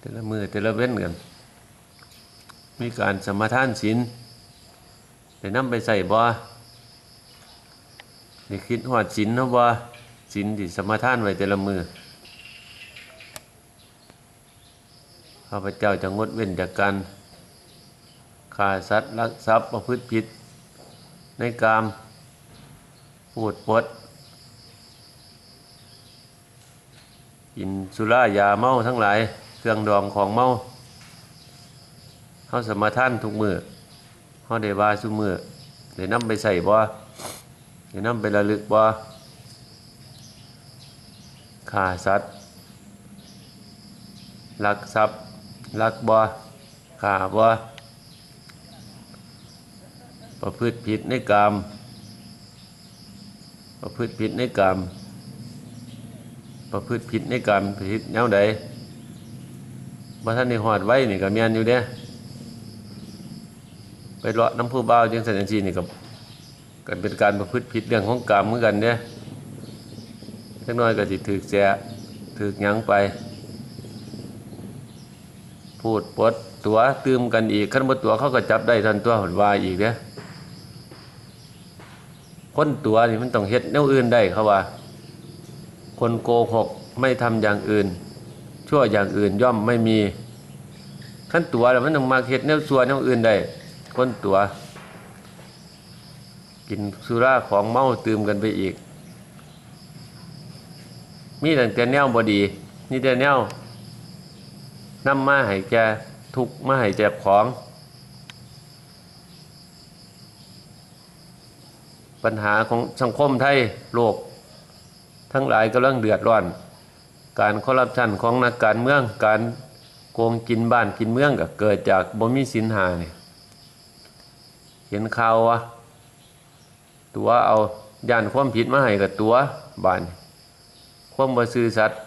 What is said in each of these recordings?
แต่ละมือแต่ละเว้นกันมีการสมทานศีลได้นำไปใส่บ่ได้คิดฮอดศีลเนาะบ่ศีลที่สมทานไว้แต่ละมือข้าพเจ้าจะงดเว้นจากการฆ่าสัตว์ลักทรัพย์ประพฤติผิด ในกามพูดปดกินสุรายาเมาทั้งหลาย เครื่องดองของเมาเฮาสมาทานทุกมือเฮาได้ว่าซุมือได้นำไปใส่บ่ได้นำไประลึกบ่ฆ่าสัตว์ลักทรัพย์ลักบ่ฆ่าบ่ประพฤติผิดในกามประพฤติผิดในกามประพฤติผิดในการมผิดแนวใด บ่ท่านในหอดไว้นี่ก็แม่นอยู่เด้ไปเลาะน้ำผู้บ่าวจังสันจังซี่นี่ก็ก็เป็นการประพฤติผิดเรื่องของกรรมเหมือนกันเด้จักน้อยก็สิถูกแสถูกหยังไป พูดปดตัวตืมกันอีกคันบ่ตัวเขาก็จับได้ทันตัวหนว่าอีกเด้คนตัวนี่มันต้องเฮ็ดแนวอื่นได้เขาว่า คนโกหกไม่ทำอย่างอื่น ชั่วอย่างอื่นย่อมไม่มีขั้นตัวแล้วมันต้องมาเฮ็ดแนวซัวแนวอื่นได้คนตัว กินสุราของเมาตื่มกันไปอีก มีแต่แต่แนวบอดีนี่แต่แนวนำมาให้แกทุกมาให้แจของ ปัญหาของสังคมไทยโลก ทั้งหลายกำลังเดือดร้อน การคอร์รัปชันของนักการเมืองการโกงกินบ้านกินเมืองก็เกิดจากบ่มีสินหาเนี่ยเห็นข่าววะตัวเอาย่านความผิดมาให้กับตัวบ้านความบ่ซื่อสัตย์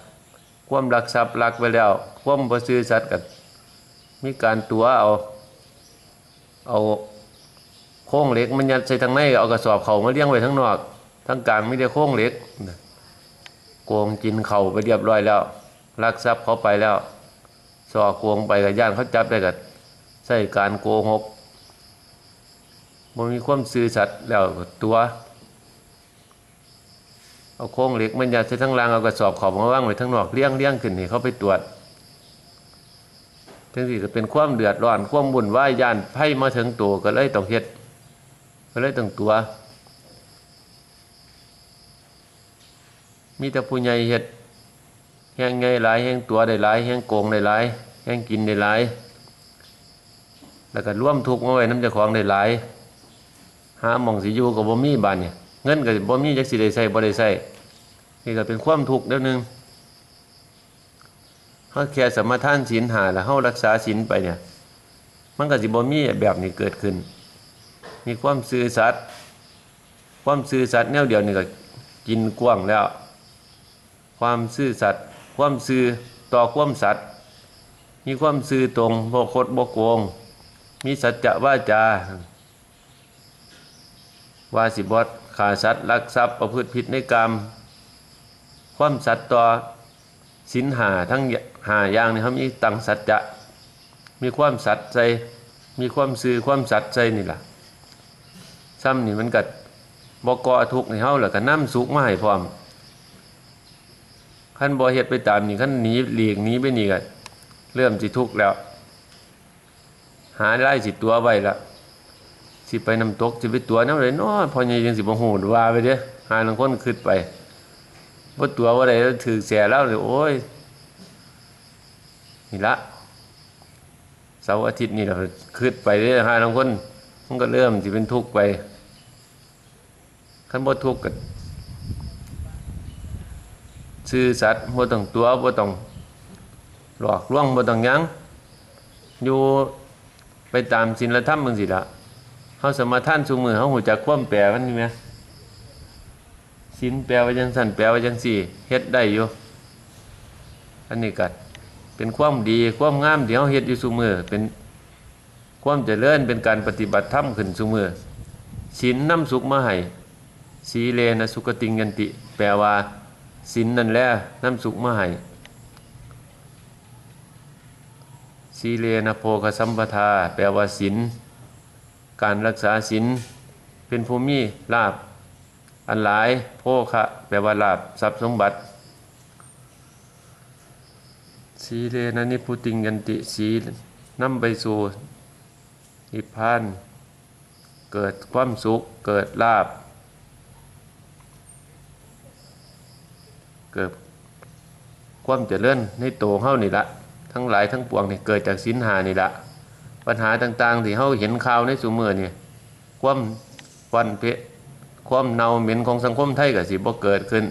ความรักทรัพย์รักไปแล้ว ความบ่ซื่อสัตย์กับมีการตัวเอาเอาโค้งเหล็กมันยัดใส่ทางในเอากระสอบเขามาเลี้ยงไว้ทั้งนอกทั้งกลางไม่ได้โค้งเหล็ก โกงกินเข่าไปเรียบร้อยแล้วลักทรัพย์เขาไปแล้วสอโกงไปกับย่านเขาจับได้กับใส่การโกหกมันมีความซื่อสัตย์แล้วตัวเอาโค้งเหล็กมันยัดใส่ทั้งรางเอากระสอบเขามาว่างไว้ทั้งนอกเลี้ยงเลี้ยงขึ้นให้เขาไปตรวจทั้งที่ก็เป็นความเดือดร้อนความบุ่นวายยานไพ่มาถึงตัวก็เลยต้องเฮ็ดก็เลยต้องตัว มีแต่ผู้ใหญ่เฮ็ดแห้งไงหลายแห้งตัวได้หลายแห้งโกงได้หลายแห้งกินได้หลาย แล้วก็ร่วมทุกข์มาไว้น้ำเจ้าของได้หลาย หาหมองสิอยู่กับบ่มีบานเนี่ยเงินก็บ่มีจักสิได้ใช้บ่ได้ใช้นี่ก็เป็นความทุกข์เด้วนึงเฮาแค่สมทานศีลหาแล้วเฮารักษาศีลไปเนี่ย มันก็สิบ่มีแบบนี้เกิดขึ้น มีความซื่อสัตย์ความซื่อสัตย์แนวเดียวนี่ก็กินกว้างแล้ว ความซื่อสัตย์ความซื่อต่อความสัตย์มีความซื่อตรงบ่คดบ่โกง มีสัจจะว่าจาวาสิบดขาสัตว์ลักทรัพย์ประพฤติผิดในกรรม ความสัตย์ต่อสินหาทั้งหาอย่างนี่เขามีตังสัจจะมีความสัตย์ใจมีความซื่อความสัตย์ใจนี่ล่ะซ้ำนี่มันกัดบกอทุกในเฮาแล้วก็น้ำสุกมาให้พร้อม ขั้นบ่เฮ็ดไปตามนี่ขั้นหนีหลีกหนีไปนี่ก็เริ่มสิทุกข์แล้ว หาได้สิตัวไว้ละสิไปน้ำตกสิไปตัวน้ำเลยน้อพอใหญ่ยังสิบ่ฮู้ว่าไปเด้อหาลางคนคิดไปบ่ตัวว่าอะได้ถือแสแล้วเลยโอ้ยนี่ละเสาร์อาทิตย์นี่เราคิดไปเด้อหาลางคนมันก็เริ่มสิเป็นทุกข์ไปขั้นบ่ทุกข์ก็ ซื่อสัตย์บ่ต้องตัวบ่ต้องหลอกลวงบ่ต้องยังอยู่ไปตามศีลธรรมจังซี่ล่ะเฮาสมาทานซุมือเฮาฮู้จักความแปลมันนี่แหมศีลแปลว่าจังซั่นแปลว่าจังซี่เฮ็ดได้อยู่อันนี้ก็เป็นความดีความงามที่เฮาเฮ็ดอยู่ซุมือเป็นความเจริญเป็นการปฏิบัติธรรมขึ้นซุมือศีลนำสุขมาให้สีเลนะสุขติงยันติ แปลว่า ศีลนั่นแหละน้ำสุขมาให้สีเลนะโพคสัมปทา แปลว่าศีลการรักษาศีลเป็นภูมิลาบ อันหลายโภคะ แปลว่าลาบทรัพย์สมบัติสีเลนะนิพุติงยันติสีนำไปสู่นิพพาน เกิดความสุขเกิดลาบ เกิดความเจริญในโตวเฮานี่ละทั้งหลายทั้งปวงนี่เกิดจากสินหานี่ละปัญหาต่างๆ ที่เฮาเห็นข่าวในสุมือนี่ความวันเพะความเน่าเหม็นของสังคมไทยก็สิบ่เกิดขึ้น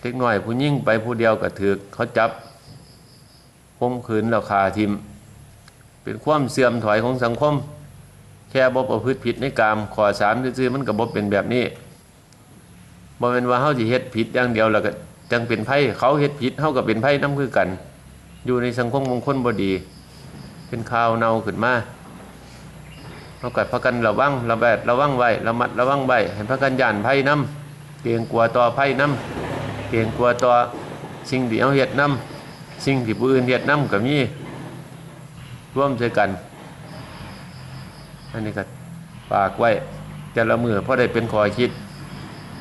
เด็กน้อยผู้ยิ่งไปผู้เดียวก็ถือเขาจับคมขืนแล้วคาทิม เป็นความเสื่อมถอยของสังคม แค่บ่ประพฤติผิดในกามขอสามซื่อๆมันก็บ่เป็นแบบนี้ บ่เป็นว่าเฮาสิเฮ็ดผิดอย่างเดียวแล้วก็จังเป็นไผเขาเฮ็ดผิดเฮาก็เป็นไผนำคือกัน อยู่ในสังคมของคนบ่ดี เป็นข่าวเน่าขึ้นมาเฮาก็พากันระวังระแวดระวังไว้ระมัดระวังไว้ให้พากันย่านไผนํเกรงกลัวต่อไผนํเกรงกลัวต่อสิ่งที่เฮาเฮ็ดนํสิ่งที่ผู้อื่นเฮ็ดนํก็มีร่วมด้วยกัน อันนี้ก็ฝากไว้แต่ละมือเพราะได้เป็นขอคิด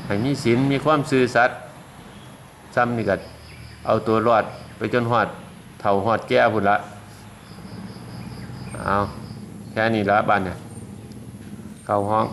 ให้มีศีลมีความซื่อสัตย์ซ้ำนี่ก็เอาตัวรอดไปจนหอดเท่าหอดแก้พุ่นละเอาแค่นี้ละบ้านเนี่ยเข้าห้อง